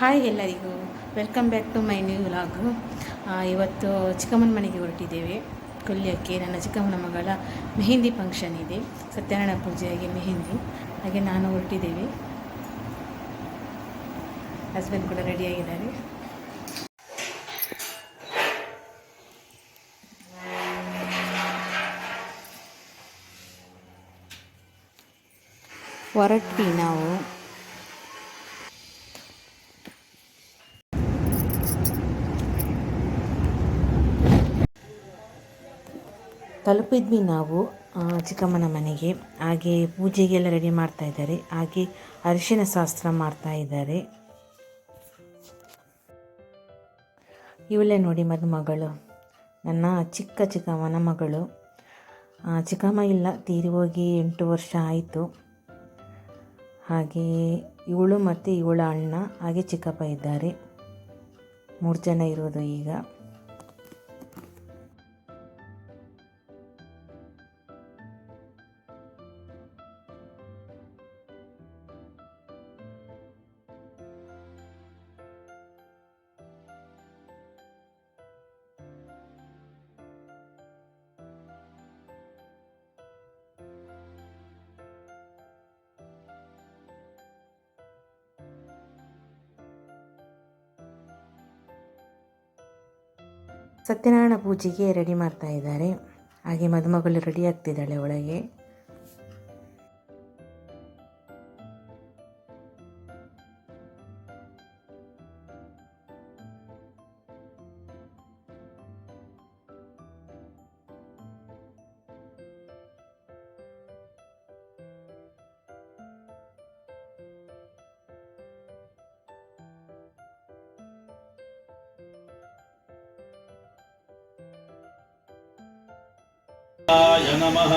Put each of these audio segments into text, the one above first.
Hi ಎಲ್ಲರಿಗೂ. Welcome back to my new vlog ಇವತ್ತು ಚಿಕ್ಕಮ್ಮನ ಮನೆಗೆ ಹೊರಟಿದ್ದೇವೆ. ಕೊಲ್ಯಕ್ಕೆ ನನ್ನ ಚಿಕ್ಕಮ್ಮನ ಮಗಳ ಮೆಹಂದಿ ಫಂಕ್ಷನ್ ಇದೆ. ಸತ್ಯನಾರಾಯಣ ಪೂಜೆಗೆ ಮೆಹಂದಿ. ಹಾಗೆ ನಾನು ಹೊರಟಿದ್ದೇವೆ. ಹಸ್ಬೆಂಡ್ ಕೂಡ ರೆಡಿಯಾಗಿದ್ದಾರೆ ಹೊರಟ್ವಿ ನಾವು. ತಲುಪಿದ್ವಿ ನಾವು ಚಿಕ್ಕಮ್ಮನ ಮನೆಗೆ. ಹಾಗೆ ಪೂಜೆಗೆಲ್ಲ ರೆಡಿ ಮಾಡ್ತಾ ಇದ್ದಾರೆ. ಹಾಗೆ ಅರಿಶಿನ ಶಾಸ್ತ್ರ ಮಾಡ್ತಾ ಇದ್ದಾರೆ. ಇವಳೇ ನೋಡಿ ಮದುಮಗಳು. ನನ್ನ ಚಿಕ್ಕ ಚಿಕ್ಕಮ್ಮನ ಮಗಳು. ಚಿಕ್ಕಮ್ಮ ಇಲ್ಲ, ತೀರಿ ಹೋಗಿ ಎಂಟು ವರ್ಷ ಆಯಿತು. ಹಾಗೆ ಇವಳು ಮತ್ತು ಇವಳ ಅಣ್ಣ, ಹಾಗೆ ಚಿಕ್ಕಪ್ಪ ಇದ್ದಾರೆ. ಮೂರು ಜನ ಇರೋದು ಈಗ. ಸತ್ಯನಾರಾಯಣ ಪೂಜೆಗೆ ರೆಡಿ ಮಾಡ್ತಾ ಇದ್ದಾರೆ. ಹಾಗೆ ಮದುಮಗಳು ರೆಡಿ ಆಗ್ತಿದ್ದಾಳೆ ಒಳಗೆ. नमः।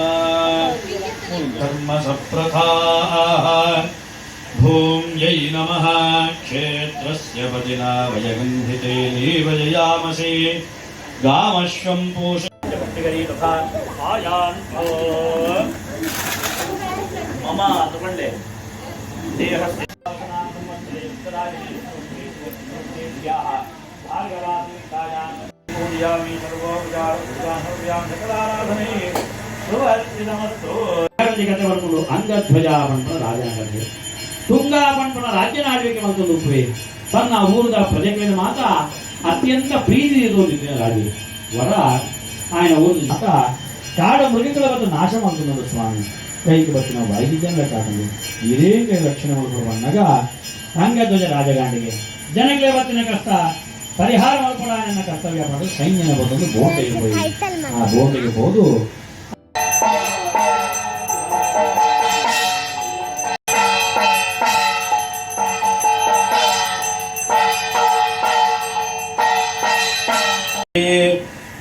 धर्मसप्रथाः भूम्यै नमः। क्षेत्रस्य पतिना वयगन्धिते नीवजयामसे गामश्वं आयान्तो। मम तपण्डे देहस्य पूजयामि सकलाराधने ಮತ್ತೊಂದು ಅಂಗಧ್ವಜ ಬಂಟನ ರಾಜನಾಗಬೇಕು ತುಂಗಾ ಬಂಟನ ರಾಜ್ಯನಾಡಲಿಕ್ಕೆ ಮತ್ತೊಂದು ಉಪವೇ ತನ್ನ ಊರದ ಪ್ರಜೆಗಳಿಗೆ ಮಾತ್ರ ಅತ್ಯಂತ ಪ್ರೀತಿ ಇರುವುದಿಲ್ಲ ರಾಜಿ. ವರ, ಆಯನ ಊರಿನ ಮಾತ ಕಾಡ ಮೃಗಗಳ ಬಂದು ನಾಶ ಸ್ವಾಮಿ. ಕೈಗೆ ಬರ್ತಿನ ವೈದ್ಯಂಗ ಕಾಡಲು ಇದೇ ಲಕ್ಷಣಗಳು ಬರುವ ನಗ ಅಂಗಧ್ವಜ ರಾಜಗಾಂಡಿಗೆ ಜನಕ್ಕೆ ಬತ್ತಿನ ಕಷ್ಟ ಪರಿಹಾರ ಮಲ್ಪಡ ಕರ್ತವ್ಯ ಪಡೆದು ಸೈನ್ಯನ ಬಂದು ಬೋಟೆಗೆ ಹೋಗಿ ಆ ಬೋಟೆಗೆ ಹೋದು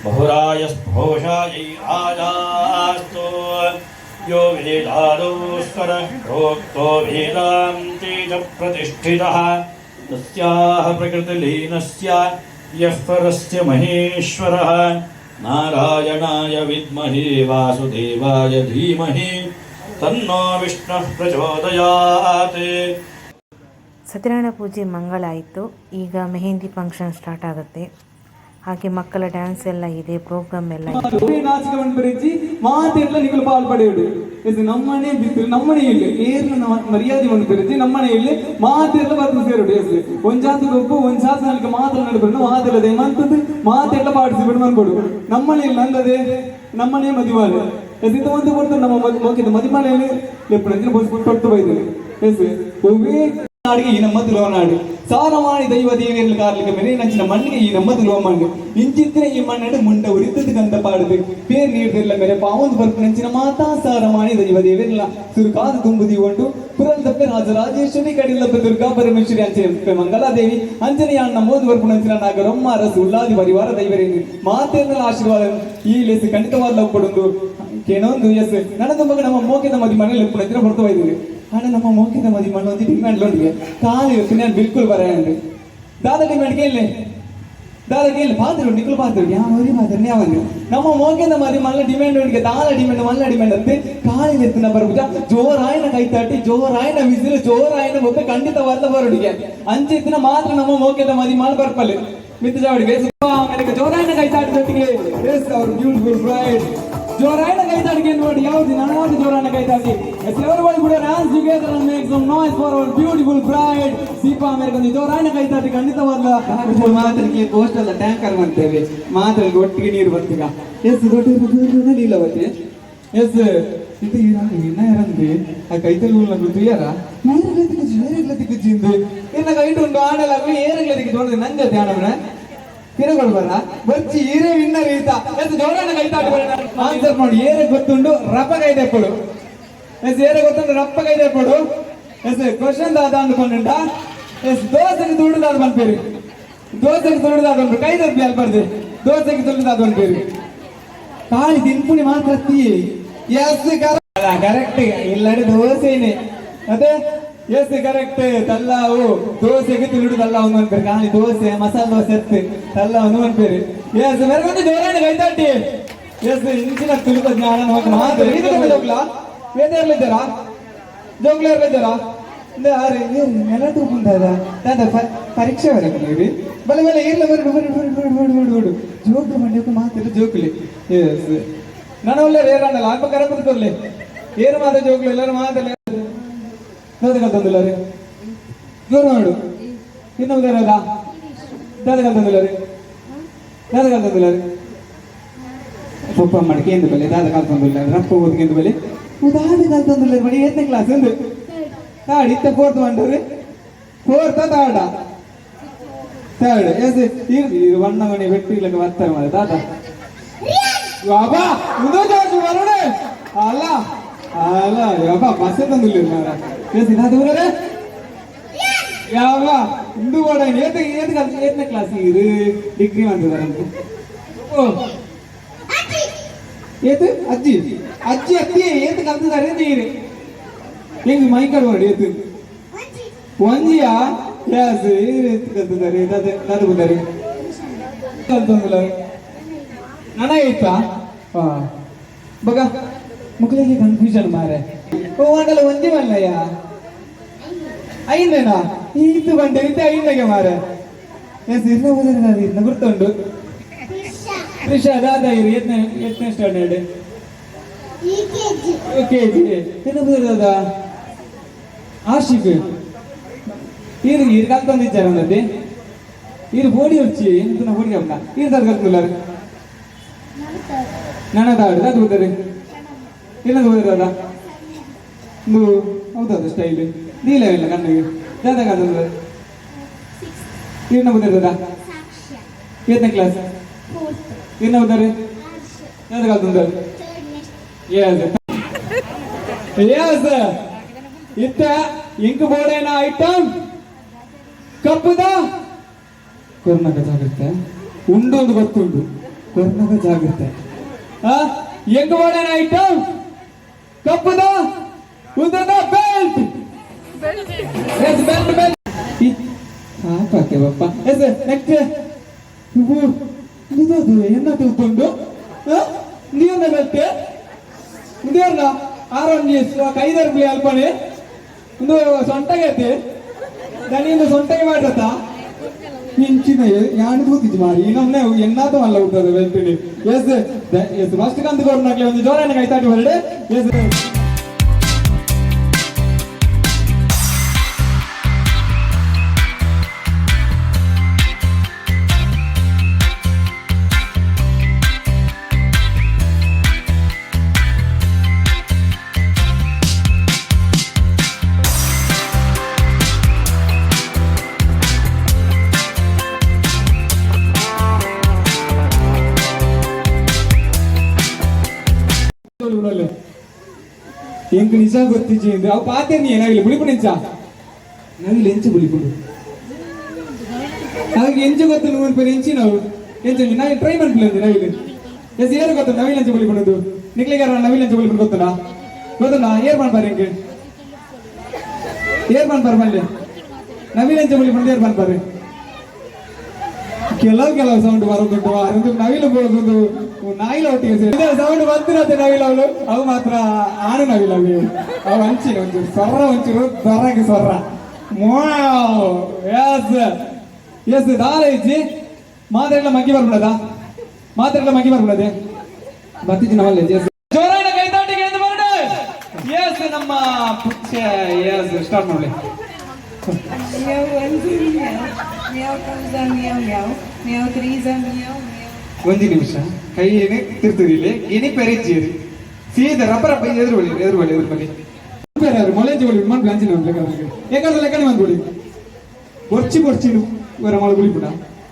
बहुराय स्फोषायै आजास्तु यो वेदादोस्कर प्रोक्तो वेदान्ते च प्रतिष्ठितः तस्याः प्रकृतिलीनस्य यः परस्य महेश्वरः नारायणाय विद्महे वासुदेवाय धीमहि तन्नो विष्णुः प्रचोदयात् ಸತ್ಯನಾರಾಯಣ ಪೂಜೆ ಮಂಗಳ ಆಯಿತು ಈಗ ಮೆಹಂದಿ ಫಂಕ್ಷನ್ ಸ್ಟಾರ್ಟ್ ಆಗುತ್ತೆ ಹಾಗೆ ಮಕ್ಕಳ ಡ್ಯಾನ್ಸ್ ಎಲ್ಲ ಇದೆ ಪ್ರೋಗ್ರಾಮ್ ಎಲ್ಲ ಇದೆ. ನಾಚಿಕೊಂಡು ಬರಿಜಿ ಮಾತೆಲ್ಲ ನಿಕಲು ಪಾಲ್ಪಡೆಯುಡು ಇದು ನಮ್ಮನೆ ಬಿದ್ದರು ನಮ್ಮನೆ ಇಲ್ಲಿ, ಏರ್ನ ಮರ್ಯಾದೆ ಒಂದು ಬರಿಜಿ ನಮ್ಮನೆ ಇಲ್ಲಿ, ಮಾತೆಲ್ಲ ಬರ್ದು ಸೇರುಡು ಎಸ್. ಒಂದ್ ಜಾತಿ ಗೊಬ್ಬು ಒಂದ್ ಜಾತಿ ನಾಲ್ಕು ಮಾತಲ್ಲ ನಡ್ಬಿಡು ಮಾತಿಲ್ಲದೆ ಮಂತದ್ದು ಮಾತೆಲ್ಲ ಪಾಡಿಸಿ ಬಿಡು ಅನ್ಕೊಡು ನಮ್ಮನೆ ನಂದದೆ. ನಮ್ಮನೆ ಮದಿಮಾಲೆ ಎಸ್, ಇದು ಒಂದು ಕೊಡ್ತು, ನಮ್ಮ ಮೋಕಿದ ಮದಿಮಾಲೆಯಲ್ಲಿ ಲೆಪ್ಪಡಂದ್ರೆ ಬಸ್ ಕೊಟ್ಟು ಬೈದಿಲ್ಲ ಎಸ್ ಒಬ್ಬೇ ನಾಡಿಗೆ ಈ ನಮ್ಮ ತುಲವನಾಡು ಸಾರವಾಣಿ ದೈವ ದೇವಿಯರಲ್ಲಿ ಕಾರ್ಲಿಕ್ಕೆ ಮೇಲೆ ನಂಚಿನ ಮಣ್ಣಿಗೆ ಈ ನಮ್ಮದು ಲೋಮಣ್ಣು ಇಂಚಿತ್ತಿನ ಈ ಮಣ್ಣಡು ಮುಂಡ ಉರಿತದ ಗಂಧ ಪಾಡುದು ಪೇರ್ ನೀಡಿರಲ್ಲ ಮೇಲೆ ಪಾವೊಂದು ಬರ್ಪು ನಂಚಿನ ಮಾತಾ ಸಾರವಾಣಿ ದೈವ ದೇವಿಯಲ್ಲ ಸುರುಕಾದ ತುಂಬುದಿ ಉಂಟು ಪುರಲ್ ತಪ್ಪೆ ರಾಜರಾಜೇಶ್ವರಿ ಕಡಿಲಪ್ಪ ದುರ್ಗಾ ಪರಮೇಶ್ವರಿ ಅಂಚೆ ಮಂಗಲಾದೇವಿ ಅಂಜನೆಯ ಅಣ್ಣ ಮೋದು ಬರ್ಪು ನಂಚಿನ ನಾಗರಮ್ಮ ಅರಸು ಉಳ್ಳಾದಿ ಪರಿವಾರ ದೈವರೇನು ಮಾತೆಲ್ಲ ಆಶೀರ್ವಾದ ಈ ಲೆಸ್ ಖಂಡಿತವಾದ ಕೊಡೊಂದು ಕೇನೊಂದು ಎಸ್ ನನ್ನ ಮಗ ನಮ್ಮ ಮೋಕಿದ ಮದಿ ಮನೇಲಿ ಎಪ್ಪು ನಂಚಿನ ಬರ್ತಾ ஆனால் ನಮ್ಮ ಮೋಕಿನ ಮದುವೆ ಮಾಡಿ ಒಂದು ಡಿಮ್ಯಾಂಡ್ ಲೋನ್ಗೆ ಕಾಲು ಇವತ್ತು ನಾನು ಬಿಲ್ಕುಲ್ ಬರೆಯಂಡು ದಾದ ಡಿಮ್ಯಾಂಡ್ ಕೇಳಿ ದಾದ ಕೇಳಿ ಪಾತ್ರು ನಿಕ್ಕಲು ಪಾತ್ರು ಯಾವ ಅವರಿ ಪಾತ್ರು ಯಾವ ನಮ್ಮ ಮೋಕಿನ ಮದುವೆ ಮಲ್ಲ ಡಿಮ್ಯಾಂಡ್ ಲೋನ್ಗೆ ದಾಲ ಡಿಮ್ಯಾಂಡ್ ಮಲ್ಲ ಡಿಮ್ಯಾಂಡ್ ಅಂತ ಕಾಲು ಎತ್ತಿನ ಬರ್ಬಿಟ್ಟ ಜೋರಾಯನ ಕೈ ತಟ್ಟಿ ಜೋರಾಯನ ಬಿಸಿಲು ಜೋರಾಯನ ಮುಖ ಖಂಡಿತ ವರ್ತ ಬರೋಡಿಗೆ ಅಂಚೆತ್ತಿನ ಮಾತ್ರ ನಮ್ಮ ಮೋಕಿನ ಮದುವೆ ಮಾಡಿ ಬರ್ಪಲ್ಲಿ ಮಿತ್ರ ಜಾವಡಿಗೆ ಜೋರಾಯನ ಕೈ ತಾಟಿ ಜೊತೆಗೆ ಎಸ್ ಅವ್ರ ಬ್ಯೂಟಿಫುಲ್ ಬ್ರೈಡ್ ಜೋರಾಯನ ಕೈ ತಾಟಿಗೆ ನೋಡಿ ಯಾವ್ದು ನಾನು ಜೋರಾಯನ ಕೈ ತಾಟಿ yes everybody put your hands together and make some noise for our beautiful bride Deepa America ಜೋರಾಯನ ಕೈ ತಾಟಿ ಖಂಡಿತ ಬರ್ಲ ಮಾತರಿಗೆ ಕೋಸ್ಟಲ್ ಟ್ಯಾಂಕರ್ ಮಾಡ್ತೇವೆ ಮಾತರಿಗೆ ಒಟ್ಟಿಗೆ ನೀರು ಬರ್ತೀಗ ಎಸ್ ದೊಡ್ಡ ದೊಡ್ಡ ನೀಲ ಬತ್ತೆ ಎಸ್ ಇದು ಇನ್ನ ಯಾರಂದ್ರೆ ಆ ಕೈತಲ್ ಊರ್ನ ಗೊತ್ತು ಯಾರ ಏರಗ್ಲತಿ ಏರಗ್ಲತಿ ಕುಚ್ಚಿಂದು ಇನ್ನ ಕೈಟ್ ಉಂಟು ಆಡಲಾಗ್ಲಿ ಏರಗ್ಲತಿ ನೋಡಿದ್ರೆ ನಂಗೆ ಧ್ಯಾನವನ ತಿರುಗಳು ಬರ. ಬಚ್ಚಿ ಈರೇ ವಿನ್ನರ್ ಈತ. ಎಸ್ ಜೋರಾನ ಕೈ ತಾಟಿ ಬರೋಣ ಆನ್ಸರ್ ನೋಡಿ ಏರೆ ಗೊತ್ತುಂಡು, ರಪ್ಪ ಕೈ ತೆಪ್ಪಡು ಎಸ್ ಏರೆ ಗೊತ್ತುಂಡು, ರಪ್ಪ ಕೈ ತೆಪ್ಪಡು ಎಸ್, ಕ್ವಶನ್ ದಾದ ಅಂದ್ಕೊಂಡ ಎಸ್, ದೋಸೆಗೆ ದುಡ್ಡುದಾದ ಬಂದ್ಬೇರಿ ದೋಸೆಗೆ ದುಡ್ಡುದಾದ ಬಂದ್ರು ಕೈ ತಪ್ಪಿ ಅಲ್ಬಾರ್ದು ದೋಸೆಗೆ ದುಡ್ಡುದಾದ ಬಂದ್ಬೇರಿ ಕಾಳಿ ತಿನ್ಪುಣಿ ಮಾತ್ರ ಎಸ್ ಕರೆಕ್ಟ್ ಇಲ್ಲಡಿ ದೋಸೆನೆ. ಅದೇ ಎಸ್ ಕರೆಕ್ಟ್. ತಲ್ಲಾವು ದೋಸೆಗೆ ತಿಳಿದಲ್ಲ ಒಂದು ಅನ್ಬೇರಿ ಕಾಳಿ ದೋಸೆ ಮಸಾಲ ದೋಸೆ ಎತ್ತಿ ತಲ್ಲ ಅನ್ಬೇರಿ ಎಸ್ ಮೆರಗೊಂದು ಜೋರಾಣಿ ಕೈತಾಟಿ ಎಸ್ ಇಂಚಿನ ತುಳುಕ ಜ್ಞಾನ ಮಾತ್ರ ಇದು ಜೋಗ್ಲ ವೇದ ಇರ್ಲಿದ್ದಾರಾ ಜೋಗ್ಲ ಇರ್ಲಿದ್ದಾರಾ ಅರೆ ನೆಲ ತೂಕೊಂಡದ ದಾದ ಪರೀಕ್ಷೆ ಬರಲಿ ಬಲೆ ಬಲೆ ಇರ್ಲ ಬರ್ಡು ಬರ್ಡು ಬರ್ಡು ಬರ್ಡು ಬರ್ಡು ಬರ್ಡು ಬರ್ಡು ಜೋಗ್ಲ ಮಂಡ್ಯಕ್ಕೂ ಮಾತಿಲ್ಲ ಜೋಗ್ಲಿ ಎಸ್. ನಾನು ಒಳ್ಳೆ ರೇರಣ್ಣಲ್ಲ ಅಲ್ಪ ಏನು ಮಾತ ಜೋಗ್ಲು ಎಲ್ಲರೂ ಮಾತಲ್ಲ ತಂದಿಲ್ಲ ರೀ ಜೋರು ನೋಡು ಇನ್ನೊಂದು ಏನಲ್ಲ ದಾದಗಾಲ ತಂದಿಲ್ಲ ರೀ ದಾದಗಾಲ ತಂದಿಲ್ಲ ರೀ ಸೊಪ್ಪ ಮಡಿಕೆ ಎಂದು ಬೆಲೆ. ದಾದಗಾಲ ತಂದಿಲ್ಲ ರಪ್ಪ ಓದ್ಕೆಂದು ಬೆಲೆ ದಾದಗಾಲ ತಂದಿಲ್ಲ ಬಡಿ, ಏತನೇ ಕ್ಲಾಸ್ ಎಂದು ತಾಡ್, ಇತ್ತ ಫೋರ್ತ್ ಮಾಡ್ರಿ ಫೋರ್ತ ತಾಡ? ತಾಡ, ಎಸ್, ಇರ್ಲಿ ಬಣ್ಣ ಮನೆ ಬೆಟ್ಟಿಗ್ಲಕ್ಕೆ ಬರ್ತಾರೆ ಮಾಡ ದಾದ. ಬಾಬಾ ಇದು ಜಾಸ್ತಿ ಬರೋಣ ಅಲ್ಲ ಅಲ್ಲ ಯಬ್ಬ ಬಸ್ಸೇ ತಂದಿಲ್ಲ ಮಾರ. ಎಸ್ ಇದಾದ ಊರೇ ಯಾವ ಇಂದು ಕೂಡ ಏತ ಏತ ಏತನೇ ಕ್ಲಾಸ್ ಇರು ಡಿಗ್ರಿ ಮಾಡ್ತಿದಾರಂತೆ ಓ ಏತು ಅಜ್ಜಿ ಅಜ್ಜಿ ಅತ್ತಿ ಏತ ಕಲ್ತಿದ್ದಾರೆ ನೀರು ಹೆಂಗ್ ಮೈ ಕಡ್ಬಾರ್ದು ಏತು ಒಂಜಿಯಾ ಯಾಸ್ ಏತ್ ಕಲ್ತಿದ್ದಾರೆ ಅದೇ ನಾನು ಬಂದಾರೆ ಕಲ್ತಂದಿಲ್ಲ ನನ ಆಯ್ತಾ ಹಾ ಬಗ ಮಕ್ಕಳಿಗೆ ಕನ್ಫ್ಯೂಷನ್ ಮಾರೆ ಹೋವಾಗಲ್ಲ ಒಂದೇ ಮಲ್ಲಯ್ಯ? ಐಂದನಾ ಈತು ಬಂದೆ ವಿದ್ಯೆ ಐಂದಗೆ ಮಾರ. ಹೆಸರಿನ ಓದಿನ ಅದನ್ನ ಗುರ್ತುಂಡು ತ್ರಿಷಾ ದಾದ ಇರು ಎತ್ನ ಎತ್ನ ಸ್ಟ್ಯಾಂಡರ್ಡ್ ಆಶಿಕ್. ಇರು ಇರು ಕಲ್ತಂದಿದ್ದಾರ ಹೋಡಿ ಹೊಚ್ಚಿ ಹೋಡಿ ಅಪ್ಪ ಇರು ತರ ಅದು ಒಂದು ಹೌದೌದು ಸ್ಟೈಲ್ ನೀಲ ಇಲ್ಲ ಕಣ್ಣಿಗೆ ದಾದ ಕಾದ ಏನು ಬುದ್ಧದ ಏತನೇ ಕ್ಲಾಸ್ ಏನು ಬುದ್ಧರಿ ದಾದ ಕಾದ Yes. Yes. ಇತ್ತ ಇಂಕ್ ಏನ ಐಟಮ್ ಕಪ್ಪದ ಕೊರ್ನಗ ಜಾಗ್ರತೆ ಉಂಡು ಒಂದು ಗೊತ್ತುಂಡು ಕೊರ್ನಗ ಜಾಗ್ರತೆ ಆ ಬೋರ್ಡ್ ಏನ ಐಟಮ್ ಕಪ್ಪುದ ಉದ್ದದ ಬೆಲ್ಟ್ ಎಸ್ ಬೆಲ್ಟ್ ಬೆಲ್ಟ್ ಸಾಕಕ್ಕೆ ಬಪ್ಪ ಎಸ್ ನೆಕ್ಸ್ಟ್ ಇವು ನಿಜದು ಎನ್ನ ತಿಳ್ಕೊಂಡು ನೀವನ್ನ ಬೆಲ್ಟ್ ಇಂದೇರ್ನ ಆರೊಂಜಿ ಕೈದಾರು ಬಿಳಿ ಅಲ್ಪನೆ. ಒಂದು ಸೊಂಟಗೆ ಐತಿ ದನಿಯಿಂದ ಸೊಂಟಗೆ ಮಾಡ್ರತ ಇಂಚಿನ ಯಾನು ತೂತಿಜ್ ಮಾರಿ ಇನ್ನೊಮ್ಮೆ ಎನ್ನಾದ ಮಲ್ಲ ಹುಟ್ಟದ ಬೆಲ್ಟಿನಿ ಎಸ್ ಎಸ್ ಫಸ್ಟ್ ಕಂದು ಕೊಡ್ನಾಗ್ಲಿ ಒಂದು ಜೋರಾನ ಕೈತಾಟಿ ಹೊರಡೆ. ಎಸ್ ಎಂಕ್ ನಿಜ ಗೊತ್ತಿಜ್ಜಿ ಅಂದ್ರೆ ಅವ್ ಪಾತೆ ನೀ ಏನಾಗಲಿ? ಬುಳಿಪು ನಿಂಚ. ನಾವಿಲ್ಲಿ ಎಂಚು ಬುಳಿಪುಡು ಹಾಗೆ ಎಂಚ ಗೊತ್ತು ನೀವು ಅನ್ಪೇರಿ ಎಂಚಿ ನಾವು ಎಂಚ ನಾವು ಟ್ರೈ ಮಾಡ್ಬಿಲ್ಲ ನಾವಿಲ್ಲಿ. ಎಸ್ ಏರು ಗೊತ್ತು ನವಿಲ್ ಎಂಚ ಬುಳಿಪುಣದು ನಿಕ್ಲಿಗಾರ ನವಿಲ್ ಎಂಚ ಬುಳಿಪುಣ ಗೊತ್ತಲ್ಲ ಗೊತ್ತಲ್ಲ ಏರ್ ಮಾಡ್ಬಾರ ಹೆಂಗೆ? ಏರ್ ಮಾಡ್ಬಾರ ಮಲ್ಲಿ. ನವಿಲ್ ಎಂಚ ಬುಳಿಪುಣದು ಏರ್ ಮಾಡ್ಬಾರ ಕೆಲವು ಕೆಲವು ಸೌಂಡ್ ಬರೋದುಂಟು ಅದು ನವಿಲು ಬರೋದು ನಾಯಿಲ ಒಟ್ಟಿಗೆ ಸೇರಿ. ಸೌಂಡ್ ಬಂದಿರತ್ತೆ ನವಿಲ ಅವಳು. ಅವು ಮಾತ್ರ ಆನು ನವಿಲ ಅವು. ಅವು ಹಂಚಿನ ಒಂಚೂರು ಸ್ವರ ಒಂಚೂರು ದೊರಗೆ ಸ್ವರ. ಎಸ್ ದಾರ ಇಜ್ಜಿ ಮಾತಾಡಲ ಮಗ್ಗಿ ಬರ್ಬಿಡದ? ಮಾತಾಡಲ ಮಗ್ಗಿ ಬರ್ಬಿಡದೆ? ಬರ್ತಿದ್ದಿ ನಮ್ಮಲ್ಲಿ. ಎಸ್ ಎಸ್ ನಮ್ಮ ಪುಚ್ಚ. ಎಸ್ ಸ್ಟಾರ್ಟ್ ಮಾಡಿ ಒಂಜಿ ನಿಮಿಷ ಕೈಯೇನೆ ತಿರ್ತುರಿಲೆ ಏನೇ ಪೆರೆಜ್ಜಿಯರು ಸೀದ ರಬ್ಬರ ಪೈ ಎದುರು ಬಳಿ ಎದುರು ಬಳಿ ಎದುರು ಬಳಿ ಬೇರೆ ಮೊಲೆಂಜಿ ಬಳಿ ಮನ್ ಬ್ಲಾಂಚಿನ ಏಕಾದ ಲೆಕ್ಕನೆ ಬಂದ್ಬಿಡಿ பொறிச்சு பொறிச்சு. வேற மழை குளிப்பிட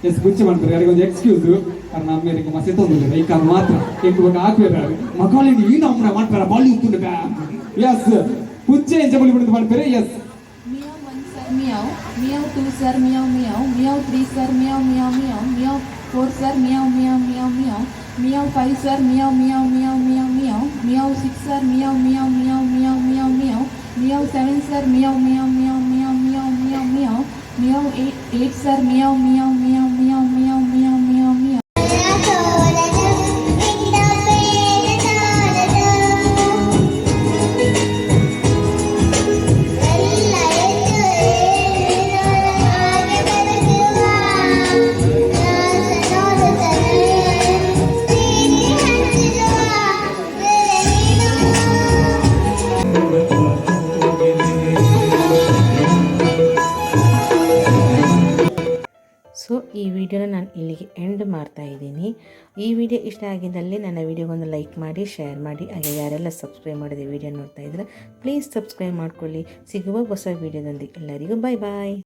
எஸ் குச்சி பண்ணுறது எனக்கு கொஞ்சம் எக்ஸ்கியூஸ் காரணம் அம்மே எனக்கு மசி தந்துள்ள வைக்காது மாத்திரம் எங்க ஒன்று ஆக்குவேறாரு மகாலின் ஈன அம்மனை மாட்டுற பாலி ஊத்துண்டு எஸ் குச்சே எஞ்ச மொழி பண்ணி பண்ணுறேன் yes meow, meow two sir meow meow, meow three sir meow meow meow, meow four sir meow meow meow meow, meow five sir meow meow meow meow meow, meow six sir meow meow meow meow meow meow, meow seven sir meow meow meow meow meow meow meow, meow eight eight sir meow meow meow meow meow meow meow meow. ನಾನು ಇಲ್ಲಿಗೆ end ಮಾಡ್ತಾ ಇದ್ದೀನಿ. ಈ video ಇಷ್ಟ ಆಗಿದ್ದಲ್ಲಿ ನನ್ನ ವಿಡಿಯೋಗೊಂದು like ಮಾಡಿ share ಮಾಡಿ. ಹಾಗೆ ಯಾರೆಲ್ಲ ಸಬ್ಸ್ಕ್ರೈಬ್ ಮಾಡಿದೆ ವಿಡಿಯೋ ನೋಡ್ತಾ ಇದ್ರೆ ಪ್ಲೀಸ್ ಸಬ್ಸ್ಕ್ರೈಬ್ ಮಾಡ್ಕೊಳ್ಳಿ. ಸಿಗುವ ಹೊಸ ವಿಡಿಯೋದೊಂದಿಗೆ ಎಲ್ಲರಿಗೂ ಬಾಯ್ ಬಾಯ್